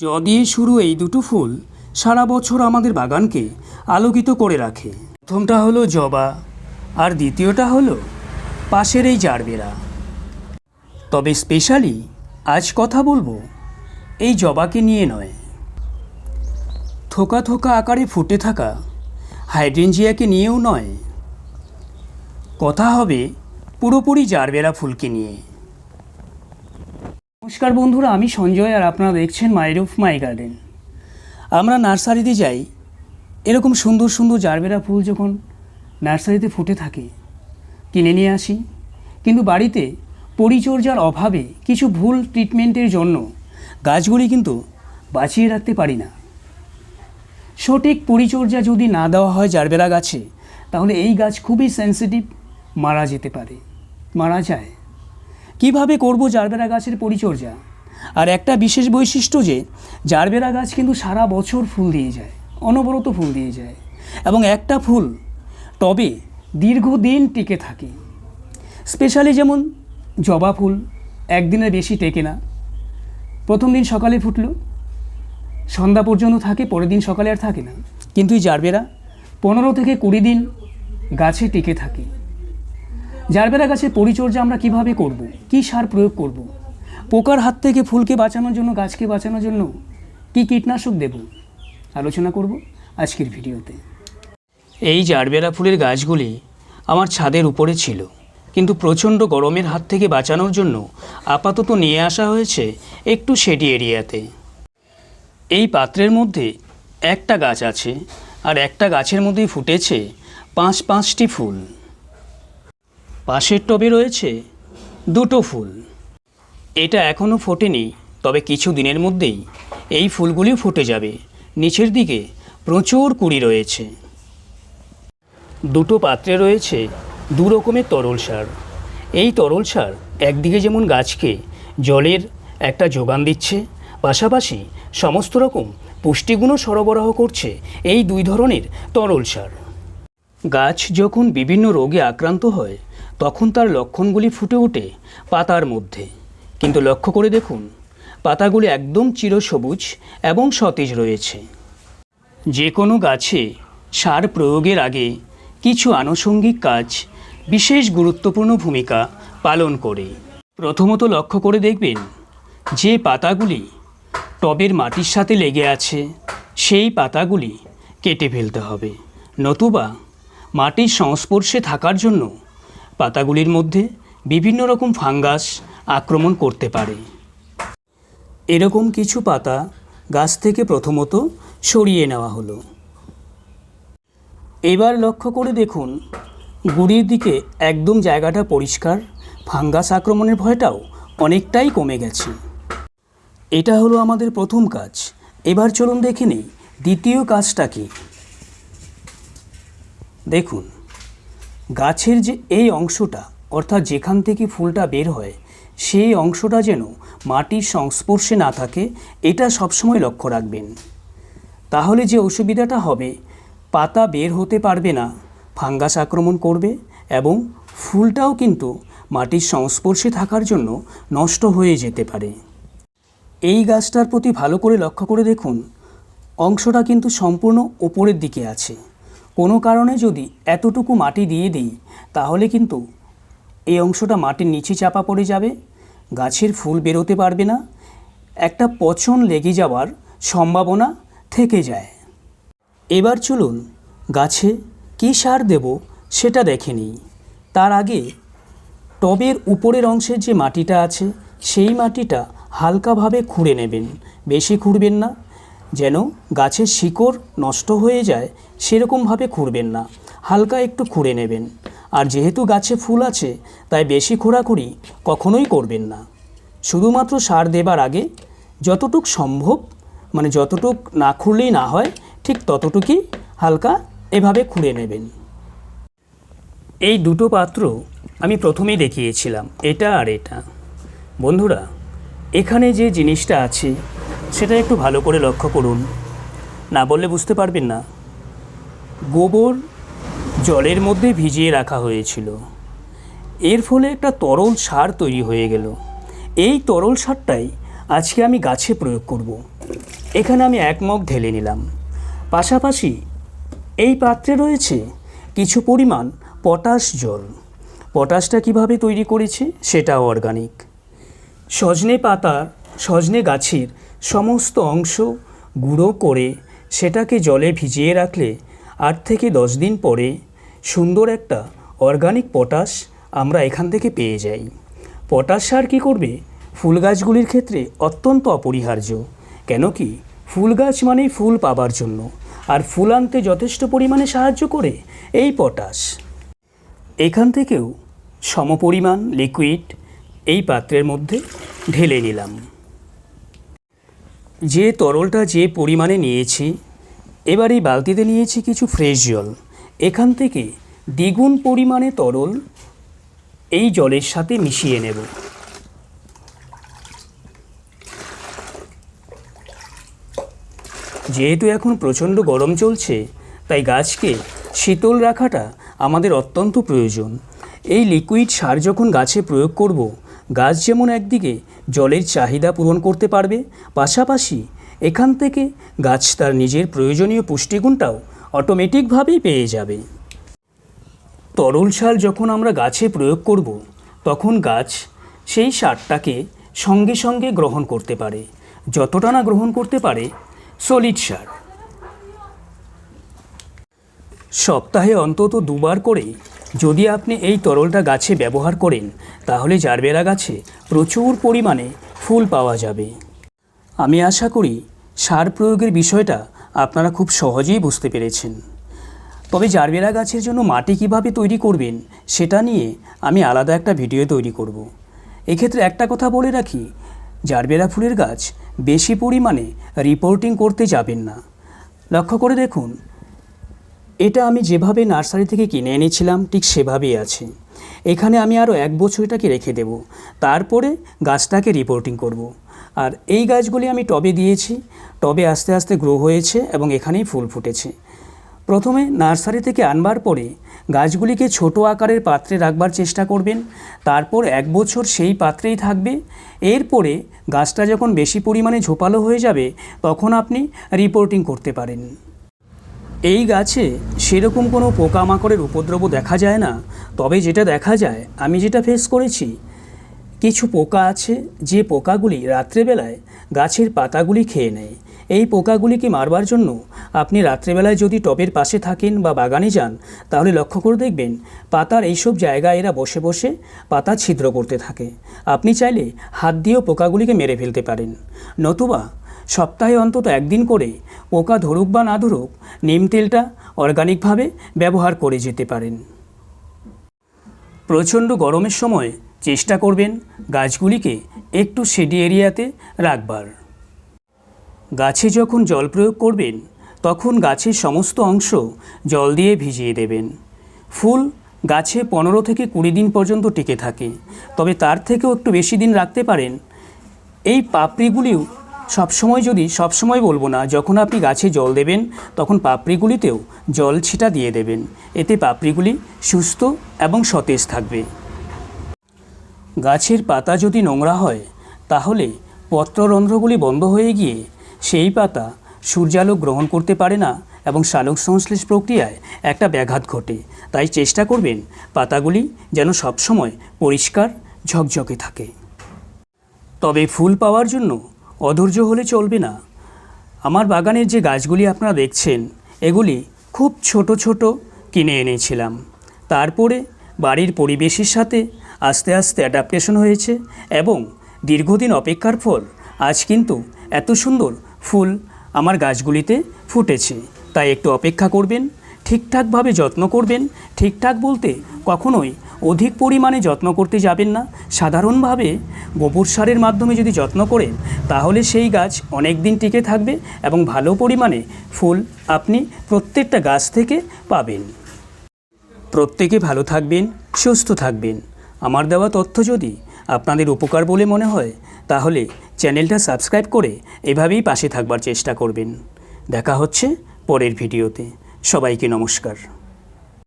জ দিয়ে শুরু এই দুটো ফুল সারা বছর আমাদের বাগানকে আলোকিত করে রাখে। প্রথমটা হলো জবা, আর দ্বিতীয়টা হলো পাশের এই জারবেরা। তবে স্পেশালি আজ কথা বলব এই জবাকে নিয়ে নয়। থোকা থোকা আকারে ফুটে থাকা হাইড্রেঞ্জিয়াকে নিয়েও নয়। কথা হবে পুরোপুরি জারবেরা ফুলকে নিয়ে। নমস্কার বন্ধুরা, আমি সঞ্জয় আর আপনারা দেখছেন মাই রুফ মাই গার্ডেন আমরা নার্সারিতে যাই, এরকম সুন্দর সুন্দর জারবেরা ফুল যখন নার্সারিতে ফুটে থাকে, কিনে নিয়ে আসি। কিন্তু বাড়িতে পরিচর্যার অভাবে কিছু ভুল ট্রিটমেন্টের জন্য গাছগুলি কিন্তু বাঁচিয়ে রাখতে পারি না। সঠিক পরিচর্যা যদি না দেওয়া হয় জারবেরা গাছে, তাহলে এই গাছ খুবই সেন্সিটিভ মারা যেতে পারে, মারা যায়। কীভাবে করব জারবেরা গাছের পরিচর্যা? আর একটা বিশেষ বৈশিষ্ট্য যে, জারবেরা গাছ কিন্তু সারা বছর ফুল দিয়ে যায়, অনবরত ফুল দিয়ে যায়। এবং একটা ফুল টবে দীর্ঘদিন টিকে থাকে। স্পেশালি যেমন জবা ফুল একদিনের বেশি টেকে না। প্রথম দিন সকালে ফুটল, সন্ধ্যা পর্যন্ত থাকে, পরের দিন সকালে আর থাকে না। কিন্তু এই জারবেরা পনেরো থেকে কুড়ি দিন গাছে টিকে থাকে। জারবেরা গাছের পরিচর্যা আমরা কীভাবে করব? কি সার প্রয়োগ করব? পোকার হাত থেকে ফুলকে বাঁচানোর জন্য, গাছকে বাঁচানোর জন্য কি কীটনাশক দেব? আলোচনা করব আজকের ভিডিওতে। এই জারবেরা ফুলের গাছগুলি আমার ছাদের উপরে ছিল, কিন্তু প্রচণ্ড গরমের হাত থেকে বাঁচানোর জন্য আপাতত নিয়ে আসা হয়েছে একটু শেডি এরিয়াতে। এই পাত্রের মধ্যে একটা গাছ আছে, আর একটা গাছের মধ্যেই ফুটেছে পাঁচ পাঁচটি ফুল। পাশের টবে রয়েছে দুটো ফুল। এটা এখনও ফোটেনি, তবে কিছু দিনের মধ্যেই এই ফুলগুলি ফুটে যাবে। নিচের দিকে প্রচুর কুড়ি রয়েছে। দুটো পাত্রে রয়েছে দু রকমের তরল সার। এই তরল সার একদিকে যেমন গাছকে জলের একটা যোগান দিচ্ছে, পাশাপাশি সমস্ত রকম পুষ্টিগুণও সরবরাহ করছে এই দুই ধরনের তরল সার। গাছ যখন বিভিন্ন রোগে আক্রান্ত হয় তখন তার লক্ষণগুলি ফুটে ওঠে পাতার মধ্যে। কিন্তু লক্ষ্য করে দেখুন, পাতাগুলি একদম চিরসবুজ এবং সতেজ রয়েছে। যে কোনো গাছে সার প্রয়োগের আগে কিছু আনুষঙ্গিক কাজ বিশেষ গুরুত্বপূর্ণ ভূমিকা পালন করে। প্রথমত লক্ষ্য করে দেখবেন, যে পাতাগুলি টবের মাটির সাথে লেগে আছে, সেই পাতাগুলি কেটে ফেলতে হবে। নতুবা মাটির সংস্পর্শে থাকার জন্য পাতাগুলির মধ্যে বিভিন্ন রকম ফাঙ্গাস আক্রমণ করতে পারে। এরকম কিছু পাতা গাছ থেকে প্রথমত সরিয়ে নেওয়া হলো। এবার লক্ষ্য করে দেখুন, গুড়ির দিকে একদম জায়গাটা পরিষ্কার, ফাঙ্গাস আক্রমণের ভয়টাও অনেকটাই কমে গেছে। এটা হলো আমাদের প্রথম কাজ। এবার চলুন দেখে নিই দ্বিতীয় কাজটা কি। দেখুন গাছের যে এই অংশটা, অর্থাৎ যেখান থেকে ফুলটা বের হয়, সেই অংশটা যেন মাটির সংস্পর্শে না থাকে, এটা সবসময় লক্ষ্য রাখবেন। তাহলে যে অসুবিধাটা হবে, পাতা বের হতে পারবে না, ফাঙ্গাস আক্রমণ করবে এবং ফুলটাও কিন্তু মাটির সংস্পর্শে থাকার জন্য নষ্ট হয়ে যেতে পারে। এই গাছটার প্রতি ভালো করে লক্ষ্য করে দেখুন, অংশটা কিন্তু সম্পূর্ণ ওপরের দিকে আছে। কোনো কারণে যদি এতটুকু মাটি দিয়ে দিই, তাহলে কিন্তু এই অংশটা মাটির নিচে চাপা পড়ে যাবে, গাছের ফুল বেরোতে পারবে না, একটা পচন লেগে যাওয়ার সম্ভাবনা থেকে যায়। এবার চলুন গাছে কী সার দেব সেটা দেখে নিই। তার আগে টবের উপরের অংশের যে মাটিটা আছে, সেই মাটিটা হালকাভাবে খুঁড়ে নেবেন, বেশি খুঁড়বেন না। যেন গাছের শিকড় নষ্ট হয়ে যায়, সেরকমভাবে খুঁড়বেন না। হালকা একটু খুঁড়ে নেবেন। আর যেহেতু গাছে ফুল আছে, তাই বেশি খোঁড়াখুড়ি কখনোই করবেন না। শুধুমাত্র সার দেবার আগে যতটুক সম্ভব মানে যতটুক না খুঁড়লেই না হয়, ঠিক ততটুকুই হালকা এভাবে খুঁড়ে নেবেন। এই দুটো পাত্র আমি প্রথমেই দেখিয়েছিলাম, এটা আর এটা। বন্ধুরা, এখানে যে জিনিসটা আছে সেটা একটু ভালো করে লক্ষ্য করুন। না বললে বুঝতে পারবেন না। গোবর জলের মধ্যে ভিজিয়ে রাখা হয়েছিল। এর ফলে একটা তরল সার তৈরি হয়ে গেল। এই তরল সারটাই আজকে আমি গাছে প্রয়োগ করব। এখানে আমি এক মগ ঢেলে নিলাম। পাশাপাশি এই পাত্রে রয়েছে কিছু পরিমাণ পটাশ জল। পটাশটা কীভাবে তৈরি করেছে সেটাও অর্গানিক সজনে পাতার সজনে গাছের সমস্ত অংশ গুঁড়ো করে সেটাকে জলে ভিজিয়ে রাখলে আট থেকে দশ দিন পরে সুন্দর একটা অর্গানিক পটাশ আমরা এখান থেকে পেয়ে যাই। পটাশ সার কী করবে? ফুল গাছগুলির ক্ষেত্রে অত্যন্ত অপরিহার্য। কেন কি? ফুল গাছ মানেই ফুল পাবার জন্য। আর ফুল আনতে যথেষ্ট পরিমাণে সাহায্য করে এই পটাশ এখান থেকেও সমপরিমাণ লিকুইড এই পাত্রের মধ্যে ঢেলে নিলাম। যে তরলটা যে পরিমাণে নিয়েছি, এবার এই বালতিতে নিয়েছি কিছু ফ্রেশ জল। এখান থেকে দ্বিগুণ পরিমাণে তরল এই জলের সাথে মিশিয়ে নেব। যেহেতু এখন প্রচণ্ড গরম চলছে, তাই গাছকে শীতল রাখাটা আমাদের অত্যন্ত প্রয়োজন। এই লিকুইড সার যখন গাছে প্রয়োগ করব গাছ যেমন একদিকে জলের চাহিদা পূরণ করতে পারবে, পাশাপাশি এখান থেকে গাছ তার নিজের প্রয়োজনীয় পুষ্টিগুণটাও অটোমেটিকভাবেই পেয়ে যাবে। তরল সার যখন আমরা গাছে প্রয়োগ করব, তখন গাছ সেই সারটাকে সঙ্গে সঙ্গে গ্রহণ করতে পারে, যতটা না গ্রহণ করতে পারে সলিড সার। সপ্তাহে অন্তত দুবার করে যদি আপনি এই তরলটা গাছে ব্যবহার করেন, তাহলে জারবেরা গাছে প্রচুর পরিমাণে ফুল পাওয়া যাবে। আমি আশা করি সার প্রয়োগের বিষয়টা আপনারা খুব সহজেই বুঝতে পেরেছেন। তবে জারবেরা গাছের জন্য মাটি কীভাবে তৈরি করবেন, সেটা নিয়ে আমি আলাদা একটা ভিডিও তৈরি করব। এক্ষেত্রে একটা কথা বলে রাখি, জারবেরা ফুলের গাছ বেশি পরিমাণে রিপোর্টিং করতে যাবেন না। লক্ষ্য করে দেখুন এটা আমি যেভাবে নার্সারি থেকে কিনে এনেছিলাম, ঠিক সেভাবেই আছে। এখানে আমি আরও এক বছর এটাকে রেখে দেব। তারপরে গাছটাকে রিপোর্টিং করব। আর এই গাছগুলি আমি টবে দিয়েছি। টবে আস্তে আস্তে গ্রো হয়েছে এবং এখানেই ফুল ফুটেছে। প্রথমে নার্সারি থেকে আনবার পরে গাছগুলিকে ছোট আকারের পাত্রে রাখবার চেষ্টা করবেন। তারপর এক বছর সেই পাত্রেই থাকবে। এরপরে গাছটা যখন বেশি পরিমাণে ঝোপালো হয়ে যাবে, তখন আপনি রিপোর্টিং করতে পারেন। এই গাছে সেরকম কোনো পোকামাকড়ের উপদ্রব দেখা যায় না। তবে যেটা দেখা যায়, আমি যেটা ফেস করেছি, কিছু পোকা আছে যে পোকাগুলি রাত্রেবেলায় গাছের পাতাগুলি খেয়ে নেয়। এই পোকাগুলিকে মারবার জন্য আপনি রাত্রেবেলায় যদি টবের পাশে থাকেন বা বাগানে যান, তাহলে লক্ষ্য করে দেখবেন পাতার এইসব জায়গায় এরা বসে বসে পাতা ছিদ্র করতে থাকে। আপনি চাইলে হাত দিয়েও পোকাগুলিকে মেরে ফেলতে পারেন। নতুবা সপ্তাহে অন্তত একদিন করে পোকা ধরুক বা না ধরুক, নিম তেলটা অর্গানিকভাবে ব্যবহার করে যেতে পারেন। প্রচণ্ড গরমের সময় চেষ্টা করবেন গাছগুলিকে একটু শেডি এরিয়াতে রাখবার। গাছে যখন জল প্রয়োগ করবেন, তখন গাছের সমস্ত অংশ জল দিয়ে ভিজিয়ে দেবেন। ফুল গাছে পনেরো থেকে কুড়ি দিন পর্যন্ত টিকে থাকে, তবে তার থেকেও একটু বেশি দিন রাখতে পারেন। এই পাপড়িগুলিও সবসময় যদি সবসময় বলব না, যখন আপনি গাছে জল দেবেন, তখন পাপড়িগুলিতেও জল ছিটা দিয়ে দেবেন। এতে পাপড়িগুলি সুস্থ এবং সতেজ থাকবে। গাছের পাতা যদি নোংরা হয়, তাহলে পত্ররন্ধ্রগুলি বন্ধ হয়ে গিয়ে সেই পাতা সূর্যালোক গ্রহণ করতে পারে না এবং সালোক সংশ্লেষ প্রক্রিয়ায় একটা ব্যাঘাত ঘটে। তাই চেষ্টা করবেন পাতাগুলি যেন সবসময় পরিষ্কার, ঝকঝকে থাকে। তবে ফুল পাওয়ার জন্য অধৈর্য হলে চলবে না। আমার বাগানের যে গাছগুলি আপনারা দেখছেন, এগুলি খুব ছোট ছোট কিনে এনেছিলাম। তারপরে বাড়ির পরিবেশের সাথে আস্তে আস্তে অ্যাডাপ্টেশন হয়েছে এবং দীর্ঘদিন অপেক্ষার ফল আজ কিন্তু এত সুন্দর ফুল আমার গাছগুলিতে ফুটেছে। তাই একটু অপেক্ষা করবেন, ঠিকঠাকভাবে যত্ন করবেন, ঠিকঠাক বলতে কখনোই অধিক পরিমাণে যত্ন করতে যাবেন না। সাধারণভাবে গোবর সারের মাধ্যমে যদি যত্ন করেন, তাহলে সেই গাছ অনেক দিন টিকে থাকবে এবং ভালো পরিমাণে ফুল আপনি প্রত্যেকটা গাছ থেকে পাবেন। প্রত্যেকে ভালো থাকবেন, সুস্থ থাকবেন। আমার দেওয়া তথ্য যদি আপনাদের উপকার বলে মনে হয়, তাহলে চ্যানেলটা সাবস্ক্রাইব করে এভাবেই পাশে থাকবার চেষ্টা করবেন। দেখা হচ্ছে পরের ভিডিওতে। সবাইকে নমস্কার।